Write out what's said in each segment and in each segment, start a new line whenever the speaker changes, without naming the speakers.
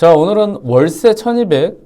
자, 오늘은 월세 1200,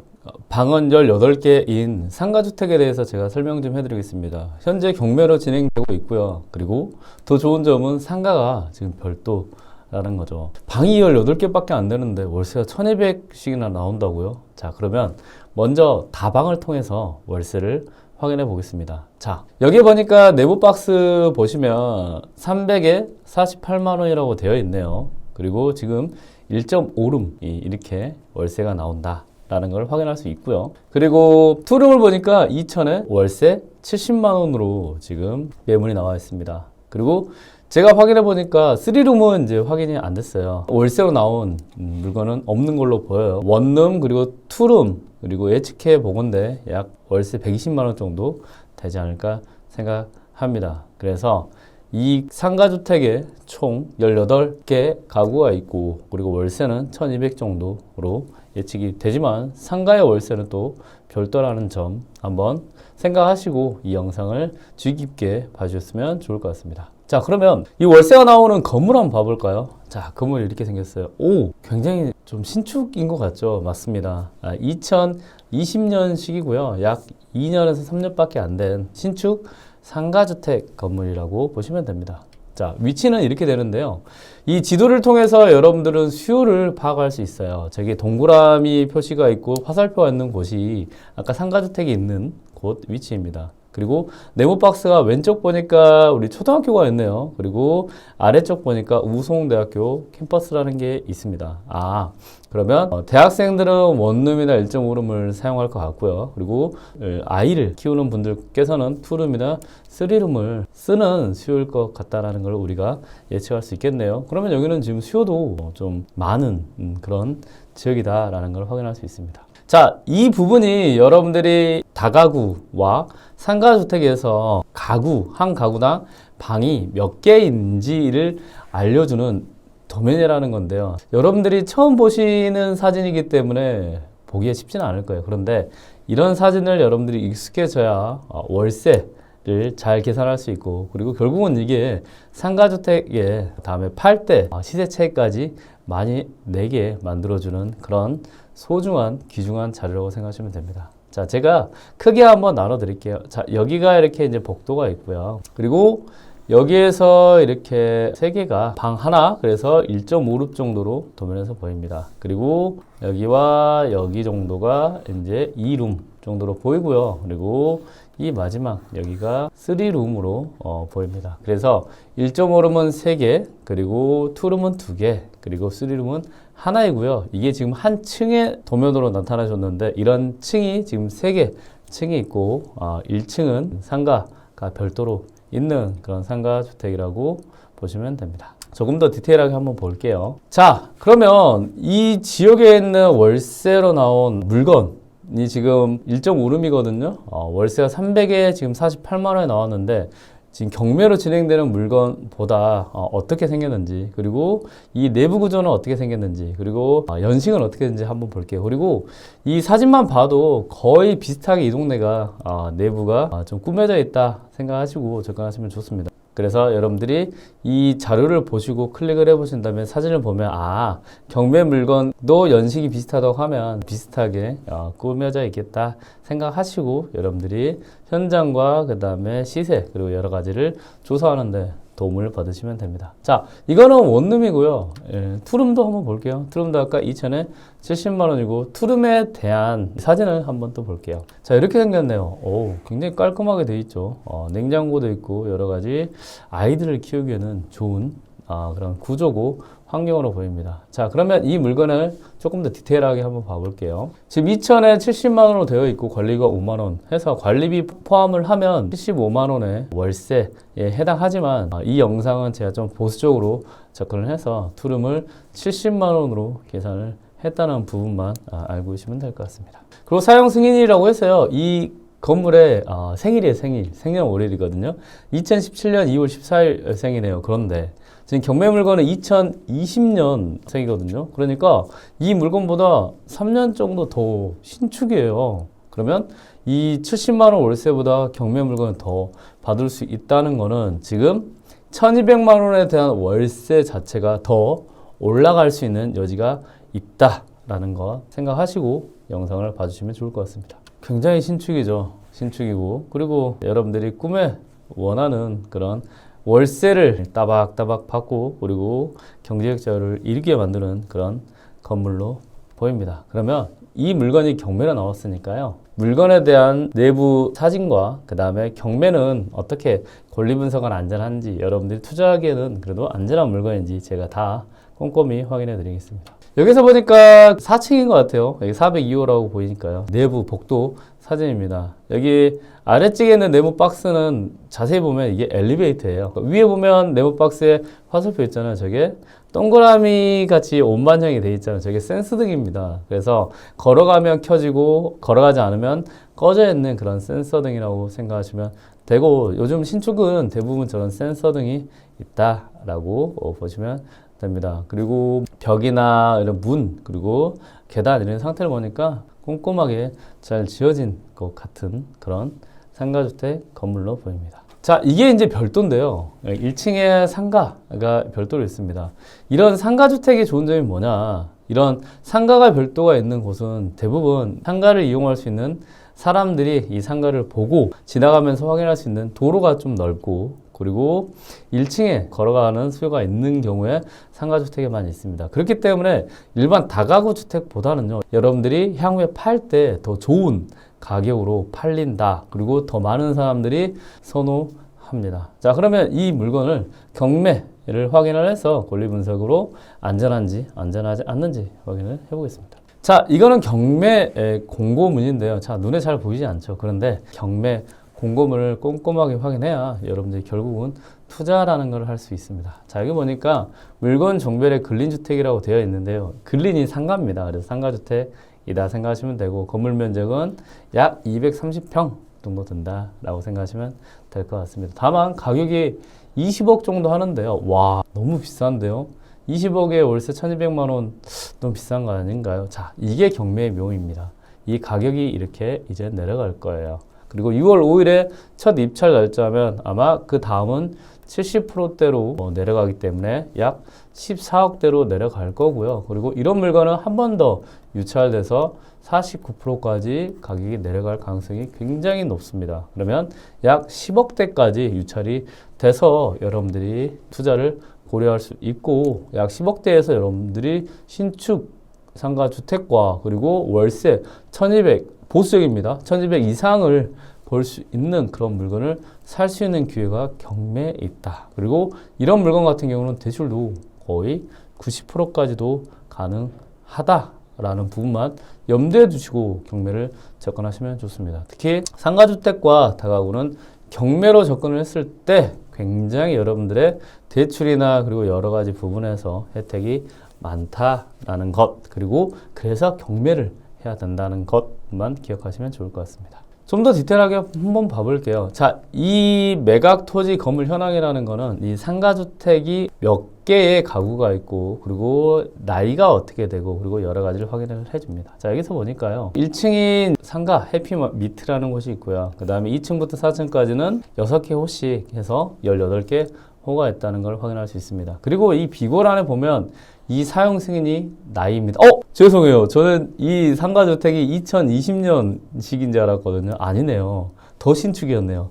방은 18개인 상가주택에 대해서 제가 설명 좀 해드리겠습니다. 현재 경매로 진행되고 있고요. 그리고 더 좋은 점은 상가가 지금 별도라는 거죠. 방이 18개밖에 안 되는데 월세가 1200씩이나 나온다고요? 자, 그러면 먼저 다방을 통해서 월세를 확인해 보겠습니다. 자, 여기 보니까 내부 박스 보시면 300에 48만 원이라고 되어 있네요. 그리고 지금 1.5룸이 이렇게 월세가 나온다. 라는 걸 확인할 수 있고요. 그리고 투룸을 보니까 2천에 월세 70만 원으로 지금 매물이 나와 있습니다. 그리고 제가 확인해 보니까 3룸은 이제 확인이 안 됐어요. 월세로 나온 음, 물건은 없는 걸로 보여요. 원룸 그리고 투룸 그리고 예측해 보건데 약 월세 120만 원 정도 되지 않을까 생각합니다. 그래서 이 상가주택에 총 18개 가구가 있고 그리고 월세는 1200 정도로 예측이 되지만 상가의 월세는 또 별도라는 점 한번 생각하시고 이 영상을 주의 깊게 봐주셨으면 좋을 것 같습니다. 자 그러면 이 월세가 나오는 건물 한번 봐볼까요? 자 건물이 이렇게 생겼어요. 오 굉장히 좀 신축인 것 같죠? 맞습니다. 아, 2020년식이고요. 약 2년에서 3년밖에 안 된 신축 상가주택 건물이라고 보시면 됩니다. 자, 위치는 이렇게 되는데요. 이 지도를 통해서 여러분들은 수요를 파악할 수 있어요. 저기 동그라미 표시가 있고 화살표가 있는 곳이 아까 상가주택이 있는 곳 위치입니다. 그리고 네모 박스가 왼쪽 보니까 우리 초등학교가 있네요. 그리고 아래쪽 보니까 우송대학교 캠퍼스라는 게 있습니다. 아, 그러면 어, 대학생들은 원룸이나 1.5룸을 사용할 것 같고요. 그리고 어, 아이를 키우는 분들께서는 투룸이나 쓰리룸을 쓰는 수요일 것 같다라는 걸 우리가 예측할 수 있겠네요. 그러면 여기는 지금 수요도 좀 많은 음, 그런 지역이다라는 걸 확인할 수 있습니다. 자, 이 부분이 여러분들이 다가구와 상가주택에서 가구, 한 가구당 방이 몇 개인지를 알려주는 도면이라는 건데요. 여러분들이 처음 보시는 사진이기 때문에 보기에 쉽지는 않을 거예요. 그런데 이런 사진을 여러분들이 익숙해져야 어, 월세 를 잘 계산할 수 있고 그리고 결국은 이게 상가주택의 다음에 팔때 어, 시세 차익까지 많이 내게 만들어주는 그런 소중한 귀중한 자료라고 생각하시면 됩니다. 자, 제가 크게 한번 나눠 드릴게요. 자, 여기가 이렇게 이제 복도가 있고요. 그리고 여기에서 이렇게 세 개가 방 하나, 그래서 1.5룹 정도로 도면에서 보입니다. 그리고 여기와 여기 정도가 이제 2룸 정도로 보이고요. 그리고 이 마지막 여기가 3룸으로 어, 보입니다. 그래서 1.5룸은 3개, 그리고 2룸은 2개, 그리고 3룸은 하나이고요. 이게 지금 한 층의 도면으로 나타나셨는데 이런 층이 지금 3개 층이 있고 어, 1층은 상가가 별도로 있는 그런 상가 주택이라고 보시면 됩니다. 조금 더 디테일하게 한번 볼게요. 자, 그러면 이 지역에 있는 월세로 나온 물건 이 지금 1.5룸이거든요. 어, 월세가 300에 지금 48만 원에 나왔는데 지금 경매로 진행되는 물건보다 어, 떻게 생겼는지 그리고 이 내부 구조는 어떻게 생겼는지 그리고 어, 연식은 어떻게 되는지 한번 볼게요. 그리고 이 사진만 봐도 거의 비슷하게 이 동네가 어, 내부가 어, 좀 꾸며져 있다 생각하시고 접근하시면 좋습니다. 그래서 여러분들이 이 자료를 보시고 클릭을 해보신 다음에 사진을 보면 아 경매 물건도 연식이 비슷하다고 하면 비슷하게 어, 꾸며져 있겠다 생각하시고 여러분들이 현장과 그 다음에 시세 그리고 여러 가지를 조사하는데 도움을 받으시면 됩니다. 자, 이거는 원룸이고요. 예, 투룸도 한번 볼게요. 투룸도 아까 2천에 70만 원이고 투룸에 대한 사진을 한번 또 볼게요. 자, 이렇게 생겼네요. 오, 굉장히 깔끔하게 돼 있죠. 어, 냉장고도 있고 여러 가지 아이들을 키우기에는 좋은 아, 그런 구조고 환경으로 보입니다. 자, 그러면 이 물건을 조금 더 디테일하게 한번 봐볼게요. 지금 2천에 70만 원으로 되어 있고 관리가 5만 원 해서 관리비 포함을 하면 75만 원의 월세에 해당하지만 아, 이 영상은 제가 좀 보수적으로 접근을 해서 투룸을 70만 원으로 계산을 했다는 부분만 아, 알고 계시면 될 것 같습니다. 그리고 사용 승인이라고 해서요. 이 건물의 어, 생일이에요, 생일. 생년월일이거든요. 2017년 2월 14일 생이네요. 그런데 지금 경매 물건은 2020년 생이거든요. 그러니까 이 물건보다 3년 정도 더 신축이에요. 그러면 이 70만 원 월세보다 경매 물건을 더 받을 수 있다는 거는 지금 1200만 원에 대한 월세 자체가 더 올라갈 수 있는 여지가 있다. 있다라는 거 생각하시고 영상을 봐주시면 좋을 것 같습니다. 굉장히 신축이죠. 신축이고 그리고 여러분들이 꿈에 원하는 그런 월세를 따박따박 받고 그리고 경제적 자유를 이루게 만드는 그런 건물로 보입니다. 그러면 이 물건이 경매로 나왔으니까요. 물건에 대한 내부 사진과 그 다음에 경매는 어떻게 권리 분석은 안전한지 여러분들이 투자하기에는 그래도 안전한 물건인지 제가 다 꼼꼼히 확인해 드리겠습니다. 여기서 보니까 4층인 것 같아요. 여기 402호라고 보이니까요. 내부 복도 사진입니다. 여기 아래쪽에 있는 네모 박스는 자세히 보면 이게 엘리베이터예요. 위에 보면 네모 박스에 화살표 있잖아요. 저게 동그라미 같이 온반형이 돼 있잖아요. 저게 센서등입니다. 그래서 걸어가면 켜지고 걸어가지 않으면 꺼져 있는 그런 센서등이라고 생각하시면 되고 요즘 신축은 대부분 저런 센서등이 있다라고 어, 보시면 됩니다. 그리고 벽이나 이런 문 그리고 계단 이런 상태를 보니까 꼼꼼하게 잘 지어진 것 같은 그런 상가주택 건물로 보입니다. 자, 이게 이제 별도인데요. 1층에 상가가 별도로 있습니다. 이런 상가주택의 좋은 점이 뭐냐? 이런 상가가 별도가 있는 곳은 대부분 상가를 이용할 수 있는 사람들이 이 상가를 보고 지나가면서 확인할 수 있는 도로가 좀 넓고 그리고 1층에 걸어가는 수요가 있는 경우에 상가주택이 많이 있습니다. 그렇기 때문에 일반 다가구 주택보다는요, 여러분들이 향후에 팔 때 더 좋은 가격으로 팔린다. 그리고 더 많은 사람들이 선호합니다. 자, 그러면 이 물건을 경매를 확인을 해서 권리 분석으로 안전한지 안전하지 않는지 확인을 해보겠습니다. 자, 이거는 경매 에, 공고문인데요. 자, 눈에 잘 보이지 않죠. 그런데 경매 공고문을 꼼꼼하게 확인해야 여러분들이 결국은 투자라는 걸 할 수 있습니다. 자, 여기 보니까 물건 종별의 근린주택이라고 되어 있는데요. 근린이 상가입니다. 그래서 상가주택이다 생각하시면 되고, 건물 면적은 약 230평 정도 든다라고 생각하시면 될 것 같습니다. 다만 가격이 20억 정도 하는데요. 와, 너무 비싼데요. 20억에 월세 1200만 원 너무 비싼 거 아닌가요? 자, 이게 경매의 묘입니다. 이 가격이 이렇게 이제 내려갈 거예요. 그리고 6월 5일에 첫 입찰 날짜면 아마 그 다음은 70%대로 어, 내려가기 때문에 약 14억대로 내려갈 거고요. 그리고 이런 물건은 한 번 더 유찰돼서 49%까지 가격이 내려갈 가능성이 굉장히 높습니다. 그러면 약 10억대까지 유찰이 돼서 여러분들이 투자를 고려할 수 있고 약 10억대에서 여러분들이 신축 상가 주택과 그리고 월세 1200 보수적입니다. 1200 이상을 볼 수 있는 그런 물건을 살 수 있는 기회가 경매에 있다. 그리고 이런 물건 같은 경우는 대출도 거의 90%까지도 가능하다라는 부분만 염두에 두시고 경매를 접근하시면 좋습니다. 특히 상가주택과 다가구는 경매로 접근을 했을 때 굉장히 여러분들의 대출이나 그리고 여러 가지 부분에서 혜택이 많다라는 것 그리고 그래서 경매를 해야 된다는 것 만 기억하시면 좋을 것 같습니다. 좀 더 디테일하게 한번 봐볼게요. 자, 이 매각 토지 건물 현황이라는 거는 이 상가주택이 몇 개의 가구가 있고, 그리고 나이가 어떻게 되고, 그리고 여러 가지를 확인을 해줍니다. 자, 여기서 보니까요. 1층인 상가 해피미트라는 곳이 있고요. 그 다음에 2층부터 4층까지는 6개 호씩 해서 18개 호가 있다는 걸 확인할 수 있습니다. 그리고 이 비고란에 보면 이 사용 승인이 나이입니다. 어? 죄송해요. 저는 이 상가주택이 2020년식인 줄 알았거든요. 아니네요. 더 신축이었네요.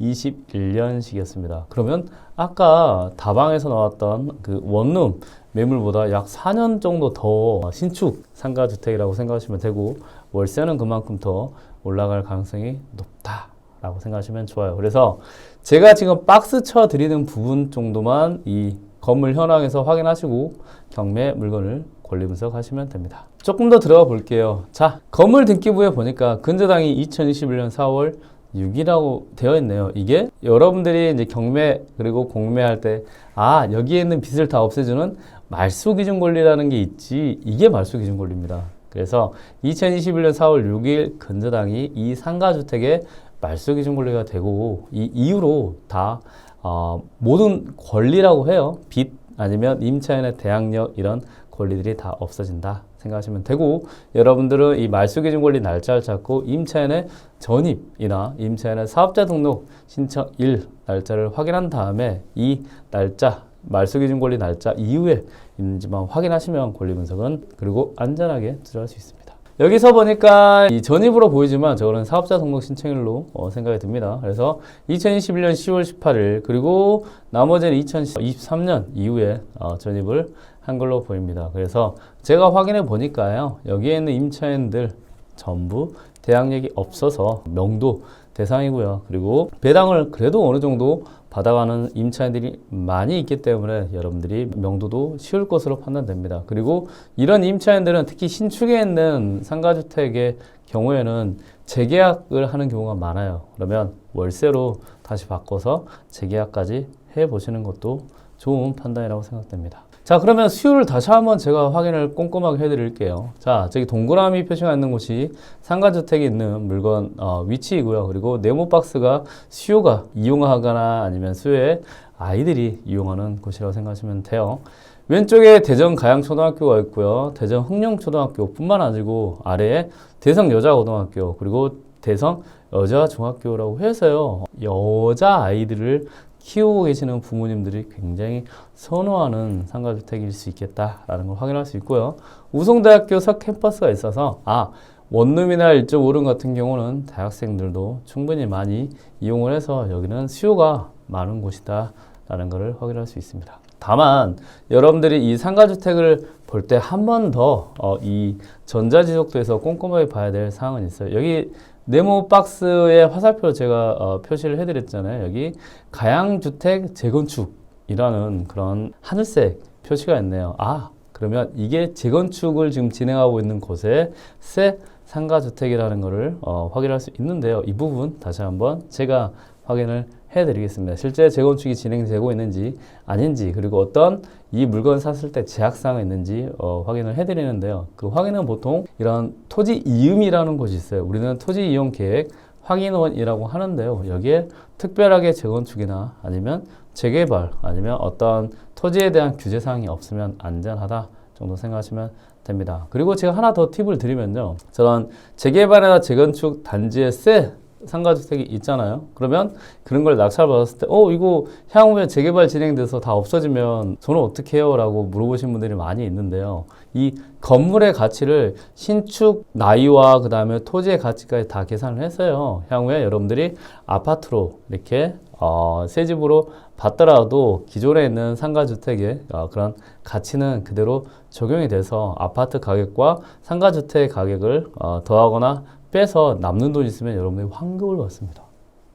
2021년식이었습니다. 그러면 아까 다방에서 나왔던 그 원룸 매물보다 약 4년 정도 더 신축 상가주택이라고 생각하시면 되고 월세는 그만큼 더 올라갈 가능성이 높다 라고 생각하시면 좋아요. 그래서 제가 지금 박스 쳐 드리는 부분 정도만 이 건물 현황에서 확인하시고 경매 물건을 권리 분석하시면 됩니다. 조금 더 들어가 볼게요. 자, 건물 등기부에 보니까 근저당이 2021년 4월 6이라고 되어 있네요. 이게 여러분들이 이제 경매 그리고 공매할 때 아, 여기에 있는 빚을 다 없애주는 말소 기준 권리라는 게 있지. 이게 말소 기준 권리입니다. 그래서 2021년 4월 6일 근저당이 이 상가주택의 말소 기준 권리가 되고 이 이후로 다 어, 모든 권리라고 해요. 빚 아니면 임차인의 대항력 이런 권리들이 다 없어진다 생각하시면 되고 여러분들은 이 말소 기준 권리 날짜를 잡고 임차인의 전입이나 임차인의 사업자 등록 신청 일 날짜를 확인한 다음에 이 날짜 말소 기준 권리 날짜 이후에 있는지만 확인하시면 권리 분석은 그리고 안전하게 투자할 수 있습니다. 여기서 보니까 이 전입으로 보이지만 저거는 사업자 등록 신청일로 어, 생각이 듭니다. 그래서 2021년 10월 18일 그리고 나머지는 2023년 이후에 어, 전입을 한 걸로 보입니다. 그래서 제가 확인해 보니까요. 여기에 있는 임차인들 전부 대항력이 없어서 명도 대상이고요. 그리고 배당을 그래도 어느 정도 받아가는 임차인들이 많이 있기 때문에 여러분들이 명도도 쉬울 것으로 판단됩니다. 그리고 이런 임차인들은 특히 신축에 있는 상가주택의 경우에는 재계약을 하는 경우가 많아요. 그러면 월세로 다시 바꿔서 재계약까지 해 보시는 것도 좋은 판단이라고 생각됩니다. 자, 그러면 수요를 다시 한번 제가 확인을 꼼꼼하게 해드릴게요. 자, 저기 동그라미 표시가 있는 곳이 상가주택이 있는 물건 어, 위치이고요. 그리고 네모 박스가 수요가 이용하거나 아니면 수요에 아이들이 이용하는 곳이라고 생각하시면 돼요. 왼쪽에 대전 가양초등학교가 있고요. 대전 흥룡초등학교뿐만 아니고 아래에 대성 여자고등학교 그리고 대성 여자중학교라고 해서요. 여자 아이들을 키우고 계시는 부모님들이 굉장히 선호하는 상가주택일 수 있겠다라는 걸 확인할 수 있고요. 우송대학교 석 캠퍼스가 있어서 아 원룸이나 1.5룸 같은 경우는 대학생들도 충분히 많이 이용을 해서 여기는 수요가 많은 곳이다 라는 것을 확인할 수 있습니다. 다만 여러분들이 이 상가주택을 볼 때 한 번 더이 전자지속도에서 꼼꼼하게 봐야 될 사항은 있어요. 여기 네모 박스에 화살표로 제가 어, 표시를 해드렸잖아요. 여기 가양주택 재건축이라는 그런 하늘색 표시가 있네요. 아, 그러면 이게 재건축을 지금 진행하고 있는 곳에 새 상가주택이라는 것을 어, 확인할 수 있는데요. 이 부분 다시 한번 제가 확인을 해드리겠습니다. 실제 재건축이 진행되고 있는지 아닌지 그리고 어떤 이 물건 샀을 때 제약사항이 있는지 어, 확인을 해드리는데요. 그 확인은 보통 이런 토지 이음이라는 곳이 있어요. 우리는 토지 이용 계획 확인원이라고 하는데요. 여기에 특별하게 재건축이나 아니면 재개발 아니면 어떤 토지에 대한 규제 사항이 없으면 안전하다 정도 생각하시면 됩니다. 그리고 제가 하나 더 팁을 드리면요. 저런 재개발이나 재건축 단지에 세 상가주택이 있잖아요. 그러면 그런 걸 낙찰 받았을 때, 어, 이거 향후에 재개발 진행돼서 다 없어지면 저는 어떻게 해요? 라고 물어보신 분들이 많이 있는데요. 이 건물의 가치를 신축 나이와 그 다음에 토지의 가치까지 다 계산을 했어요. 향후에 여러분들이 아파트로 이렇게 어, 새 집으로 받더라도 기존에 있는 상가주택의 어, 그런 가치는 그대로 적용이 돼서 아파트 가격과 상가주택 가격을 어, 더하거나 빼서 남는 돈 있으면 여러분들이 환급을 받습니다.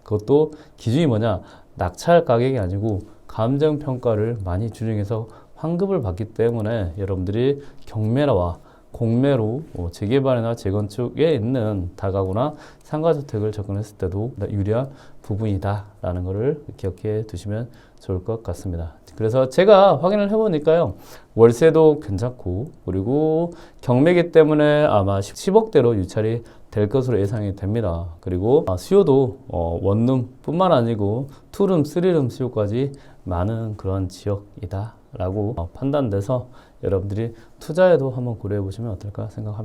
그것도 기준이 뭐냐? 낙찰 가격이 아니고 감정 평가를 많이 준용해서 환급을 받기 때문에 여러분들이 경매라와 공매로 어, 재개발이나 재건축에 있는 다가구나 상가주택을 접근했을 때도 유리한 부분이다라는 것을 기억해 두시면 좋을 것 같습니다. 그래서 제가 확인을 해보니까요 월세도 괜찮고 그리고 경매기 때문에 아마 10억대로 유찰이 될 것으로 예상이 됩니다. 그리고 아, 수요도 어, 원룸뿐만 아니고 투룸, 쓰리룸 수요까지 많은 그런 지역이다라고 어, 판단돼서 여러분들이 투자에도 한번 고려해 보시면 어떨까 생각합니다.